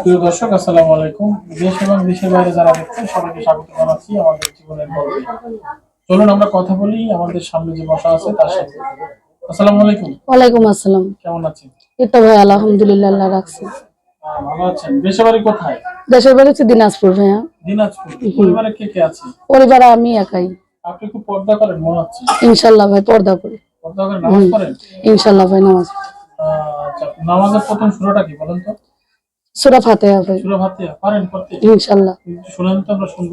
প্রিয় দর্শক আসসালামু আলাইকুম। দেশ এবং দেশের বাইরে যারা দেখছেন সবাইকে স্বাগত জানাচ্ছি আমাদের জীবনের গল্পে চলুন আমরা কথা বলি আমাদের সামনে যে বসা আছে তার সাথে। আসসালামু আলাইকুম। ওয়ালাইকুম আসসালাম। কেমন আছেন? এই তো ভাই আলহামদুলিল্লাহ আল্লাহ রাখছে। ভালো আছেন। দেশে বাড়ি কোথায়? দেশের বাড়ি হচ্ছে দিনাজপুর ভাইয়া। দিনাজপুর। পরিবারে কে কে আছে? পরিবারে আমি একাই। আপনি খুব পর্দা করেন মনে হচ্ছে। ইনশাল্লাহ ভাই পর্দা করি। পর্দা করেন নামাজ পড়েন? ইনশাল্লাহ ভাই নামাজ নামাজের প্রথম সুরাটা কি বলেন তো? সুরা ফাতেহা ভাই। সুরা ভাতিয়া পারেন করতে ইনশাল্লাহ একটু শোনান তো আমরা শুনব।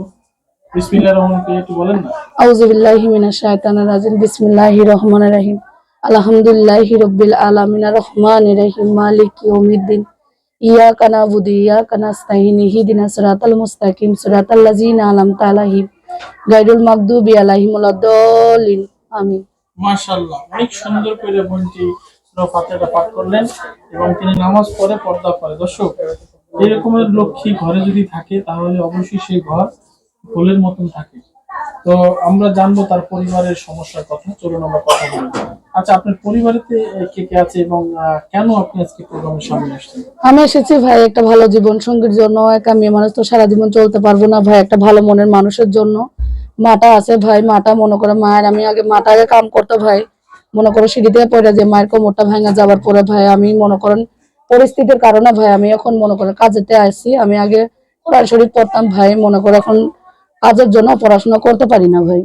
বিসমিল্লাহির রহমানির রহিম একটু বলেন না? আউযু বিল্লাহি মিনাশ শাইতানির রাজিম বিসমিল্লাহির রহমানির রহিম। আলহামদুলিল্লাহি রাব্বিল আলামিন রহমানির রহিম মালিকি ইয়াউমিদ্দিন। ইয়াকা নাবুদু ইয়াকা নাস্তাইন ইহদিনাস সিরাতাল মুস্তাকিম সিরাতাল লাযিনা আনআমতা আলাইহিম গায়রুল মাগদুবি আলাইহিম আমিন। মাশাআল্লাহ অনেক সুন্দর করে বোনটি সূরা ফাতিহাটা পাঠ করলেন এবং তিনি নামাজ পড়ে পর্দা করে। দর্শক, এরকমের লক্ষ্মী ঘরে যদি থাকে, তাহলে অবশ্যই সেই ঘর ফুলের মতন থাকে। তো আমরা জানব তার পরিবারের সমস্যার কথা। চলুন আমরা কথা বলি। আচ্ছা আপনার পরিবারেতে কে কে আছে এবং কেন আপনি আজকে প্রোগ্রামের সামনে আসছেন? আমি এসেছি ভাই, একটা ভালো জীবন সঙ্গীর জন্য। একা মেয়ে মানুষ তো সারা জীবন চলতে পারব না ভাই, একটা ভালো মনের মানুষের জন্য। মাটা আছে ভাই, মাটা মনে করে মায়ের। আমি আগে মাটা আগে কাম করতো ভাই। মনে করো সিঁড়ি থেকে পড়ে যে মায়ের কোমরটা ভাঙা যাওয়ার পরে ভাই আমি মনে করেন পরিস্থিতির কারণে ভাই আমি এখন মনে করেন কাজেতে আসছি আমি আগে কোরআন শরীফ পড়তাম ভাই মনে করে এখন কাজের জন্য পড়াশোনা করতে পারি না ভাই।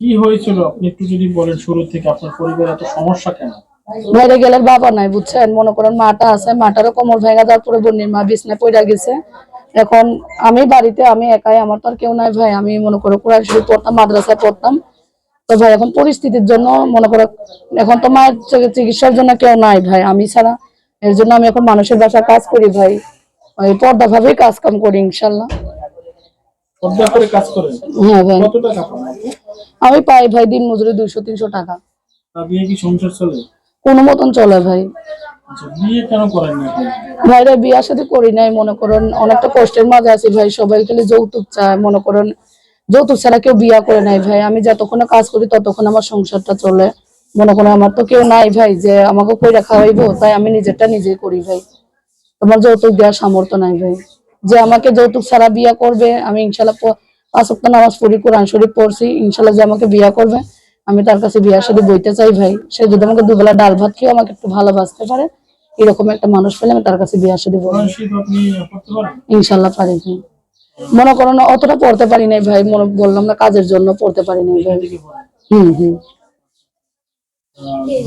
কি হয়েছিল? আপনি একটু যদি বলেন শুরু থেকে আপনার পরিবারে এত সমস্যা কেন? বাইরে গেলে বাবা নাই বুঝছেন? মনে করেন মাটা আছে মাটারও কোমর ভেঙে যাওয়ার পরে বোনের মা বিছনায় পড়ে গেছে। এখন আমি বাড়িতে আমি একাই আমার তো আর কেউ নাই ভাই। আমি মনে করো কোরআন শরীফ পড়তাম মাদ্রাসায় পড়তাম। তো ভাই এখন পরিস্থিতির জন্য মনে করো এখন তো মায়ের চিকিৎসার জন্য কেউ নাই ভাই। আমি ছাড়া এর জন্য আমি এখন মানুষের বাসায় কাজ করি ভাই। ওই পর্দা ভাবেই কাজ কাম করি ইনশাল্লাহ। হ্যাঁ ভাই? আমি পাই ভাই দিন মজুরি দুইশো তিনশো টাকা। কোনো মতন চলে ভাই। আচ্ছা? ভাইরা বিয়ার সাথে করি নাই মনে করেন অনেকটা কষ্টের মাঝে আছি ভাই। সবাই খালি যৌতুক চায় মনে করেন যৌতুক ছাড়া কেউ বিয়া করে নাই ভাই। আমি যতক্ষণ কাজ করি ততক্ষণ আমার সংসারটা চলে। মনে করেন আমার তো কেউ নাই ভাই যে আমাকে কইরা খাওয়াইবো তাই আমি নিজেরটা নিজেই করি ভাই। তোমার যৌতুক দেওয়ার সামর্থ্য নাই ভাই। যে আমাকে যৌতুক ছাড়া বিয়া করবে আমি ইনশাল্লাহ পাঁচ সপ্তাহ নামাজ পড়ি কোরআন শরীফ পড়ছি ইনশাল্লাহ যে আমাকে বিয়া করবে আমি তার কাছে বিয়ার সাথে বইতে চাই ভাই। সে যদি আমাকে দুবেলা ডাল ভাত খেয়ে আমাকে একটু ভালোবাসতে পারে এরকম একটা মানুষ পেলে আমি তার কাছে বিয়ার সাথে বলব। ইনশাল্লাহ পারি ভাই। মনে করো না অতটা পড়তে পারি নাই ভাই মনে বললাম না কাজের জন্য পড়তে পারি নাই ভাই। হুম হুম।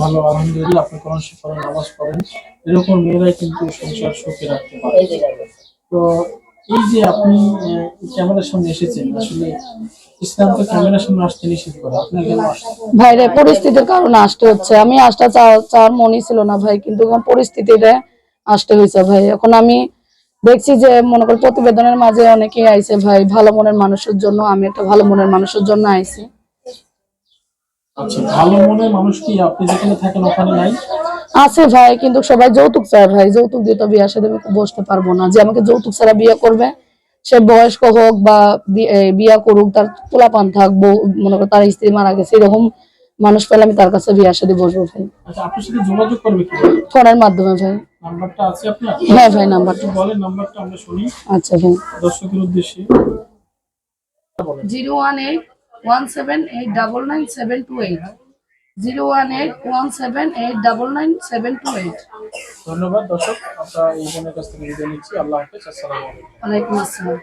ভালো আলহামদুলিল্লাহ আপনি কোরআন শরীফ নামাজ পড়েন। এরকম মেয়েরাই কিন্তু সংসার সুখে রাখতে পারে। তো এই যে আপনি ক্যামেরার সামনে এসেছেন আসলে ইসলাম তো ক্যামেরার সামনে আসতে নিষেধ করে আপনি কেন আসছেন রে পরিস্থিতির কারণে আসতে হচ্ছে। আমি আসতে চাওয়ার মনই ছিল না ভাই কিন্তু পরিস্থিতিটা আসতে হয়েছে ভাই। এখন আমি দেখছি যে মনে করি প্রতিবেদনের মাঝে অনেকেই আইছে ভাই ভালো মনের মানুষের জন্য আমি একটা ভালো মনের মানুষের জন্য আইছি। আচ্ছা ভালো মনের মানুষ কি আপনি যেখানে থাকেন ওখানে নাই? আছে ভাই কিন্তু সবাই যৌতুক চায় ভাই। যৌতুক দিয়ে তো বিয়ার সাথে আমি বসতে পারব না। যে আমাকে যৌতুক ছাড়া বিয়ে করবে সে বয়স্ক হোক বা বিয়া করুক তার পোলাপান থাক বউ মনে করো তার স্ত্রী মারা গেছে এরকম মানুষ পেলে আমি তার কাছে বিয়ার সাথে বসবো ভাই। আচ্ছা ফোনের মাধ্যমে ভাই। নাম্বারটা আছে আপনার? হ্যাঁ ভাই নাম্বারটা বলেন নাম্বারটা আমরা শুনি। আচ্ছা ভাই। দর্শকদের উদ্দেশ্যে। Zero one eight one seven eight double nine seven two eight. Zero one eight one seven eight double nine seven two eight. ধন্যবাদ দর্শক আমরা এই বোনের কাছ থেকে বিদায় নিচ্ছি। আল্লাহ হাফেজ আসসালামু আলাইকুম। আসসালাম।